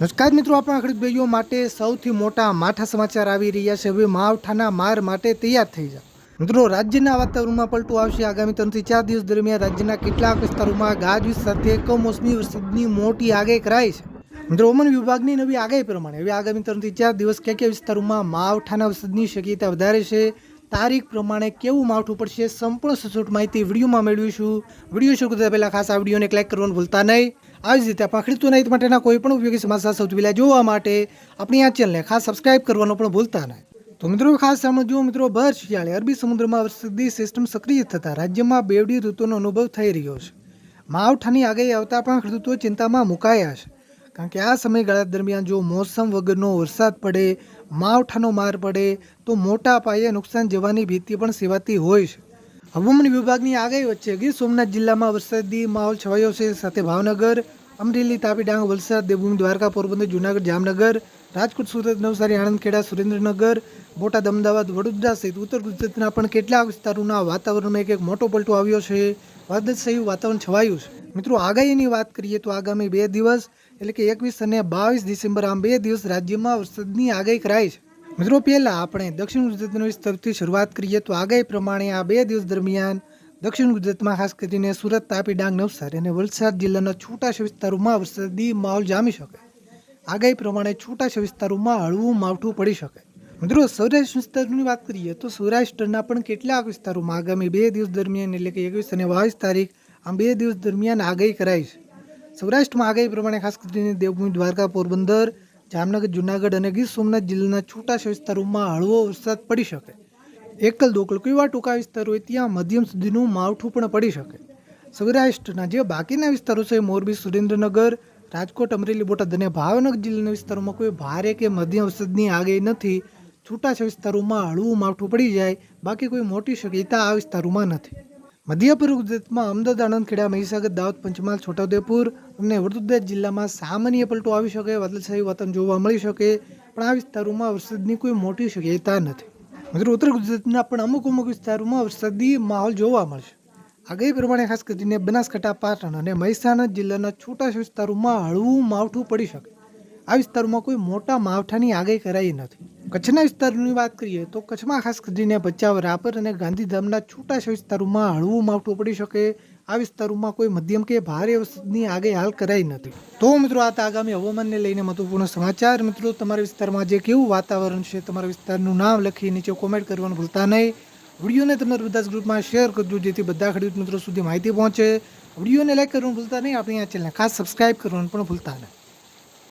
નમસ્કાર મિત્રો, આપણા ખેડૂત ભાઈઓ માટે સૌથી મોટા માઠા સમાચાર આવી રહ્યા છે. હવે માવઠાના માર માટે તૈયાર થઈ જાઓ. મિત્રો, રાજ્યના વાતાવરણમાં પલટો આવશે. આગામી ત્રણથી ચાર દિવસ દરમિયાન રાજ્યના કેટલાક વિસ્તારોમાં ગાજવીજ સાથે કમોસમી વરસાદની મોટી આગાહી કરાઈ છે. મિત્રો, હવામાન વિભાગની નવી આગાહી પ્રમાણે હવે આગામી ત્રણથી ચાર દિવસ કયા કયા વિસ્તારોમાં માવઠાના વરસાદની શક્યતા વધારે છે? તારીખ પ્રમાણે કેવું માવઠું પડશે સંપૂર્ણ સચોટ માહિતી વિડીયોમાં મેળવીશું. વીડિયો શરૂ કરતા પહેલાં ખાસ આ વિડીયોને ક્લિક કરવાનું ભૂલતા નહીં. આવી જ રીતે પકડીતું નહીં માટેના કોઈ પણ ઉપયોગી સમાચાર સૌથી પહેલાં જોવા માટે આપણી આ ચેનલને ખાસ સબસ્ક્રાઇબ કરવાનું પણ ભૂલતા નહીં. તો મિત્રો, ખાસ સમજો મિત્રો, ભર શિયાળે અરબી સમુદ્રમાં વરસાદી સિસ્ટમ સક્રિય થતાં રાજ્યમાં બેવડી ઋતુનો અનુભવ થઈ રહ્યો છે. માવઠાની આગાહી આવતા પણ ખેડૂતો ચિંતામાં મુકાયા છે. કારણ કે આ સમયગાળા દરમિયાન જો મોસમ વગરનો વરસાદ પડે, માવઠાનો માર પડે, તો મોટા પાયે નુકસાન જવાની ભીતિ પણ સેવાતી હોય છે. હવામાન વિભાગની આગાહી વચ્ચે ગીર સોમનાથ જિલ્લામાં વરસાદી માહોલ છવાયો છે. સાથે ભાવનગર, અમરેલી તાપી ડાંગ વલસાડ, દેવભૂમિ, દ્વારકા, પોરબંદર, જૂનાગઢ, જામનગર, રાજકોટ, સુરત, નવસારી આણંદ ખેડા સુરેન્દ્રનગર, બોટાદ, અમદાવાદ, વડોદરા સહિત ઉત્તર ગુજરાતના પણ કેટલાક વિસ્તારોના વાતાવરણમાં એક એક મોટો પલટો આવ્યો છે. વાદળછાયું વાતાવરણ છવાયું છે. મિત્રો, આગાહીની વાત કરીએ તો આગામી બે દિવસ, એટલે કે એકવીસ અને બાવીસ ડિસેમ્બર, આમ બે દિવસ રાજ્યમાં વરસાદની આગાહી કરાઈ છે. મિત્રો, પહેલાં આપણે દક્ષિણ ગુજરાતના વિસ્તારથી શરૂઆત કરીએ તો આગાહી પ્રમાણે આ બે દિવસ દરમિયાન દક્ષિણ ગુજરાતમાં ખાસ કરીને સુરત, તાપી, ડાંગ, નવસારી અને વલસાડ જિલ્લાના છૂટાછા વિસ્તારોમાં વરસાદી માહોલ જામી શકે. આગાહી પ્રમાણે છૂટાછા વિસ્તારોમાં હળવું માવઠું પડી શકે. મિત્રો, સૌરાષ્ટ્ર વિસ્તારની વાત કરીએ તો સૌરાષ્ટ્રના પણ કેટલાક વિસ્તારોમાં આગામી બે દિવસ દરમિયાન, એટલે કે એકવીસ અને બાવીસ તારીખ આમ બે દિવસ દરમિયાન આગાહી કરાઈ છે. સૌરાષ્ટ્રમાં આગાહી પ્રમાણે ખાસ કરીને દેવભૂમિ, દ્વારકા, પોરબંદર, જામનગર, જુનાગઢ અને ગીર સોમનાથ જિલ્લાના છૂટા વિસ્તારોમાં હળવો વરસાદ પડી શકે. એકલ, દોકલ કેવા ટૂંકા વિસ્તારો હોય ત્યાં મધ્યમ સુધીનું માવઠું પણ પડી શકે. સૌરાષ્ટ્રના જે બાકીના વિસ્તારો છે, મોરબી, સુરેન્દ્રનગર, રાજકોટ, અમરેલી, બોટાદ અને ભાવનગર જિલ્લાના વિસ્તારોમાં કોઈ ભારે કે મધ્યમ વરસાદની આગાહી નથી. છૂટાછા વિસ્તારોમાં હળવું માવઠું પડી જાય, બાકી કોઈ મોટી શક્યતા આ વિસ્તારોમાં નથી. મધ્ય ગુજરાતમાં અમદાવાદ આણંદ ખેડા, મહીસાગર દાહોદ, પંચમહાલ, છોટાઉદેપુર અને વડોદરા જિલ્લામાં સામાન્ય પલટો આવી શકે વાદળછાયું વાતાવરણ જોવા મળી શકે, પણ આ વિસ્તારોમાં વરસાદની કોઈ મોટી શક્યતા નથી. મિત્રો, ઉત્તર ગુજરાતના પણ અમુક અમુક વિસ્તારોમાં વરસાદી માહોલ જોવા મળશે. આગાહી પ્રમાણે ખાસ કરીને બનાસકાંઠા, પાટણ અને મહેસાણા જિલ્લાના છૂટા વિસ્તારોમાં હળવું માવઠું પડી શકે. આ વિસ્તારોમાં કોઈ મોટા માવઠાની આગાહી કરાઈ નથી. કચ્છના વિસ્તારોની વાત કરીએ તો કચ્છમાં ખાસ કરીને ભચાઉ, રાપર અને ગાંધીધામના છૂટાશા વિસ્તારોમાં હળવું માવઠું પડી શકે. આ વિસ્તારોમાં કોઈ મધ્યમ કે ભારે વરસાદની આગે હાલ કરાઈ નથી. તો મિત્રો, આ આગામી હવામાનને લઈને મહત્વપૂર્ણ સમાચાર. મિત્રો, તમારા વિસ્તારમાં જે કેવું વાતાવરણ છે, તમારા વિસ્તારનું નામ લખી નીચે કોમેન્ટ કરવાનું ભૂલતા નહીં. વિડીયોને તમારા બધા ગ્રુપમાં શેર કરજો, જેથી બધા ખેડૂત મિત્રો સુધી માહિતી પહોંચે. વિડીયોને લાઈક કરવાનું ભૂલતા નહીં. આપણી આ ચેનલને ખાસ સબસ્ક્રાઇબ કરવાનું પણ ભૂલતા નહીં.